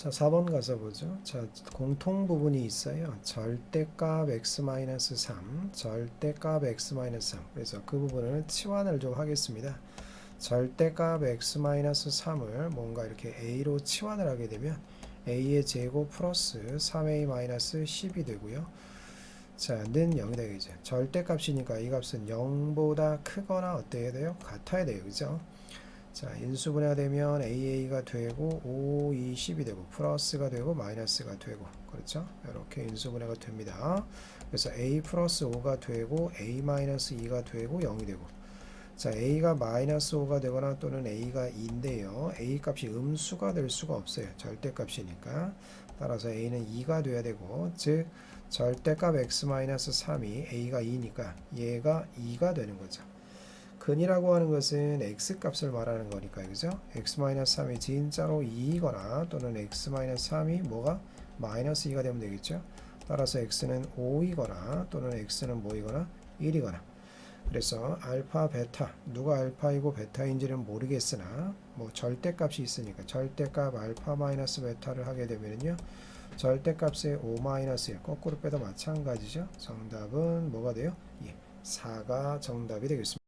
자, 4번 가서 보죠. 자, 공통 부분이 있어요. 절대값 x-3, 절대값 x-3. 그래서 그 부분을 치환을 좀 하겠습니다. 절대값 x-3을 뭔가 이렇게 a로 치환을 하게 되면 a의 제곱 플러스 3a-10이 되고요. 자, 는 0이 되겠죠. 절대값이니까 이 값은 0보다 크거나 어때야 돼요? 같아야 돼요. 그죠? 자, 인수분해가 되면 AA가 되고 5, 2, 10이 되고 플러스가 되고 마이너스가 되고 그렇죠? 이렇게 인수분해가 됩니다. 그래서 A 플러스 5가 되고 A 마이너스 2가 되고 0이 되고 자, A가 마이너스 5가 되거나 또는 A가 2인데요. A 값이 음수가 될 수가 없어요. 절대값이니까. 따라서 A는 2가 돼야 되고 즉 절대값 x-3이 A가 2니까 얘가 2가 되는 거죠. 근이라고 하는 것은 x 값을 말하는 거니까 그죠? x-3이 진짜로 2이거나 또는 x-3이 뭐가 마이너스 2가 되면 되겠죠? 따라서 x는 5이거나 또는 x는 뭐이거나 1이거나 그래서 알파 베타 누가 알파이고 베타인지는 모르겠으나 뭐 절대값이 있으니까 절대값 알파 마이너스 베타를 하게 되면요 절대값의 5 마이너스 1 거꾸로 빼도 마찬가지죠 정답은 뭐가 돼요? 예, 4가 정답이 되겠습니다